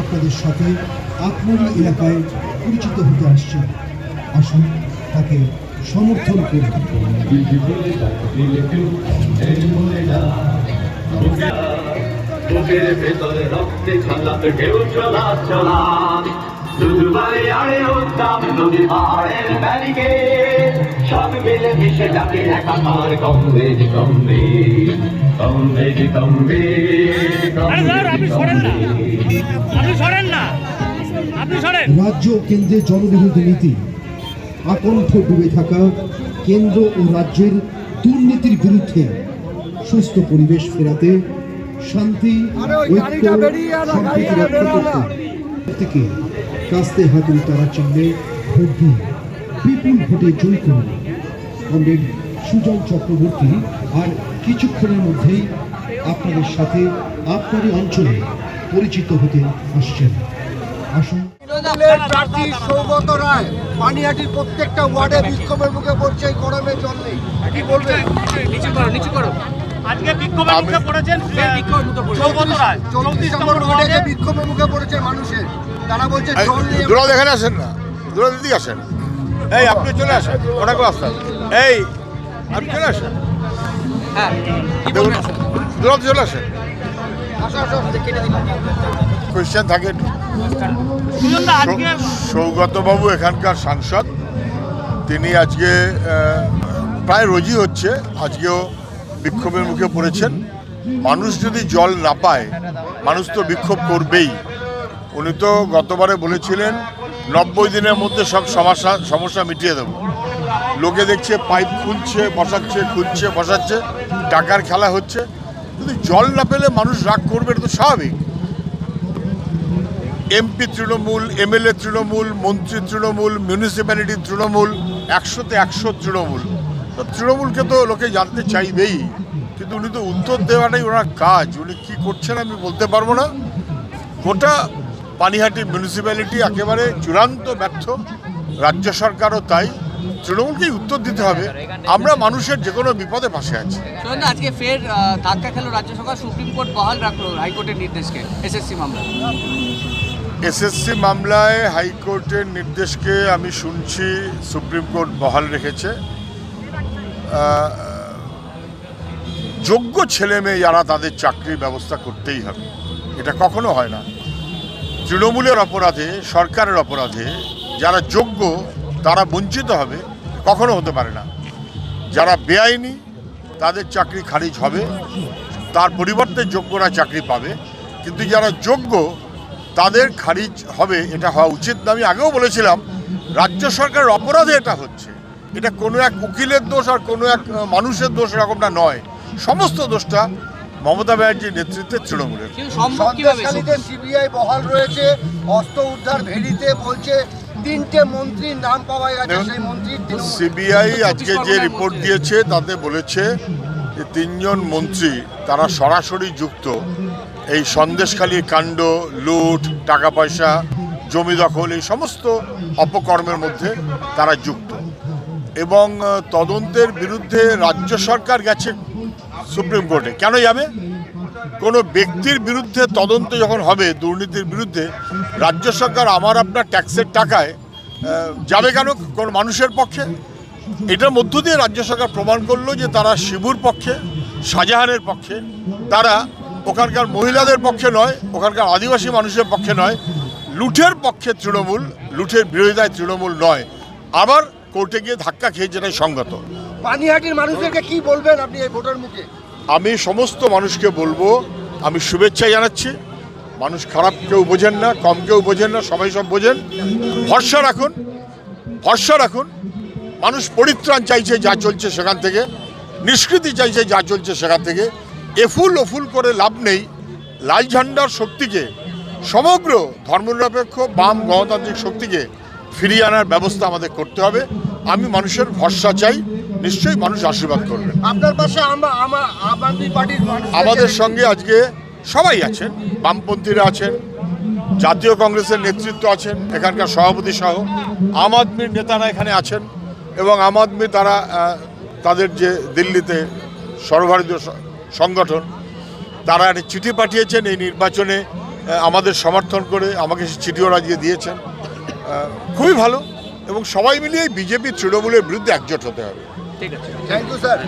আপনাদের সাথে আপনারই এলাকায় পরিচিত হতে আসছেন আসুন তাকে সমর্থন করুন। দুদুবারে আড়ে নদী পাহাড়ের ব্যারিকে সব মিলে মিশে ডাকে একাকার কমবে কমবে কমবে কমবে রাজ্য কেন্দ্রের জনবিরোধী নীতি আকণ্ঠ ডুবে থাকা কেন্দ্র ও রাজ্যের দুর্নীতির বিরুদ্ধে সুস্থ পরিবেশ ফেরাতে শান্তি ঐক্য সম্প্রীতি রক্ষা করতে থেকে কাস্তে হাতুল তারা চিহ্নে ভোট দিন বিপুল ভোটে জয় করুন কমরেড সুজন চক্রবর্তী আর কিছুক্ষণের মধ্যেই আপনাদের সাথে আপনারই অঞ্চলে পরিচিত হতে আসছেন। আসুন। প্রার্থী সৌগত রায় পানিহাটির প্রত্যেকটা ওয়ার্ডে বিক্ষোভের মুখে পড়ছে এই গরমের জন্যে কি বলবেন? আজকে বিক্ষোভের মুখে পড়েছেন সৌগত রায়। চৌত্রিশ নম্বর ওয়ার্ডে যে বিক্ষোভের মুখে পড়েছে মানুষের। তারা বলছে এই, জল নিয়ে দুলাল এখানে আসেন না। দুলাল দিদি আসেন। এই আপনি চলে আসেন। আসতেন এই আপনি চলে আসেন। চলে আসেন। কোয়েশ্চেন সৌগতবাবু এখানকার সাংসদ। তিনি আজকে প্রায় রোজই হচ্ছে। আজকেও বিক্ষোভের মুখে পড়েছেন। মানুষ যদি জল না পায়, মানুষ তো বিক্ষোভ করবেই। উনি তো গতবারে বলেছিলেন, নব্বই দিনের মধ্যে সব সমস্যা সমস্যা মিটিয়ে দেবো। লোকে দেখছে পাইপ খুলছে বসাচ্ছে খুলছে বসাচ্ছে টাকার খেলা হচ্ছে। যদি জল না পেলে মানুষ রাগ করবে, এটা তো স্বাভাবিক। এমপি তৃণমূল, এমএলএ তৃণমূল, মন্ত্রী তৃণমূল, মিউনিসিপ্যালিটি তৃণমূল, একশোতে একশো তৃণমূল। তো তৃণমূলকে তো লোকে জানতে চাইবেই কিন্তু উনি তো উত্তর দেওয়াটাই ওনার কাজ। উনি কী করছেন আমি বলতে পারব না। গোটা পানিহাটি মিউনিসিপ্যালিটি একেবারে চূড়ান্ত ব্যর্থ। রাজ্য সরকারও তাই। তৃণমূলকেই উত্তর দিতে হবে। আমরা মানুষের যে কোনো বিপদে পাশে আছি। আজকে ফের ধাক্কা খেলো রাজ্য সরকার সুপ্রিম কোর্ট বহাল রাখল হাইকোর্টের নির্দেশকে। এসএসসি মামলা। এসএসসি মামলায় হাইকোর্টের নির্দেশকে আমি শুনছি সুপ্রিম কোর্ট বহাল রেখেছে। যোগ্য ছেলে মেয়ে যারা তাদের চাকরির ব্যবস্থা করতেই হবে। এটা কখনো হয় না। তৃণমূলের অপরাধে, সরকারের অপরাধে যারা যোগ্য, তারা বঞ্চিত হবে, কখনো হতে পারে না। যারা বেআইনি, তাদের চাকরি খারিজ হবে, তার পরিবর্তে যোগ্যরা চাকরি পাবে। কিন্তু যারা যোগ্য, তাদের খারিজ হবে, এটা হওয়া উচিত না। আমি আগেও বলেছিলাম, রাজ্য সরকারের অপরাধে এটা হচ্ছে। এটা কোনো এক উকিলের দোষ আর কোনো এক মানুষের দোষ এরকমটা নয়। সমস্ত দোষটা মমতা ব্যানার্জির নেতৃত্বে তৃণমূলের। সন্দেশখালীতে সিবিআই বহাল রয়েছে অস্ত্র উদ্ধার ভেরিতে বলছে তিনটে মন্ত্রীর নাম পাওয়া গেছে সেই মন্ত্রী সিবিআই আজকে যে রিপোর্ট দিয়েছে তাতে বলেছে যে তিনজন মন্ত্রী তারা সরাসরি যুক্ত। এই সন্দেশখালীর কাণ্ড লুট টাকা পয়সা জমি দখল এই সমস্ত অপকর্মের মধ্যে তারা যুক্ত। এবং তদন্তের বিরুদ্ধে রাজ্য সরকার গেছে সুপ্রিম কোর্টে। কেন যাবে? কোনো ব্যক্তির বিরুদ্ধে তদন্ত যখন হবে, দুর্নীতির বিরুদ্ধে, রাজ্য সরকার আমার আপনার ট্যাক্সের টাকায় যাবে কেন কোনো মানুষের পক্ষে? এটার মধ্য দিয়ে রাজ্য সরকার প্রমাণ করল যে তারা শিবুর পক্ষে, শাহজাহানের পক্ষে, তারা ওখানকার মহিলাদের পক্ষে নয়, ওখানকার আদিবাসী মানুষের পক্ষে নয়, লুঠের পক্ষে তৃণমূল, লুঠের বিরোধিতায় তৃণমূল নয়। আবার কোর্টে গিয়ে ধাক্কা খেয়ে যেটাই সঙ্গত। পানিহাটির মানুষদেরকে কি বলবেন আপনি এই ভোটের মুখে? আমি সমস্ত মানুষকে বলব আমি শুভেচ্ছা জানাচ্ছি। মানুষ খারাপ কেউ বোঝেন না কম কেউ বোঝেন না সবাই সব বোঝেন। ভরসা রাখুন ভরসা রাখুন। মানুষ পরিত্রাণ চাইছে যা চলছে সেখান থেকে নিষ্কৃতি চাইছে যা চলছে সেখান থেকে। এফুল ওফুল করে লাভ নেই। লাল ঝান্ডার শক্তিকে সমগ্র ধর্মনিরপেক্ষ বাম গণতান্ত্রিক শক্তিকে ফিরিয়ে আনার ব্যবস্থা আমাদের করতে হবে। আমি মানুষের ভরসা চাই নিশ্চয়ই মানুষ আশীর্বাদ করবে। আপনার পাশে আমাদের সঙ্গে আজকে সবাই আছেন বামপন্থীরা আছেন জাতীয় কংগ্রেসের নেতৃত্ব আছেন এখানকার সভাপতি সহ আম আদমির নেতারা এখানে আছেন এবং আম আদমি তারা তাদের যে দিল্লিতে সর্বভারতীয় সংগঠন তারা চিঠি পাঠিয়েছেন এই নির্বাচনে আমাদের সমর্থন করে আমাকে সে চিঠিও রাজিয়ে দিয়েছেন। খুবই ভালো এবং সবাই মিলিয়ে বিজেপি তৃণমূলের বিরুদ্ধে একজোট হতে হবে। ঠিক আছে। Thank you sir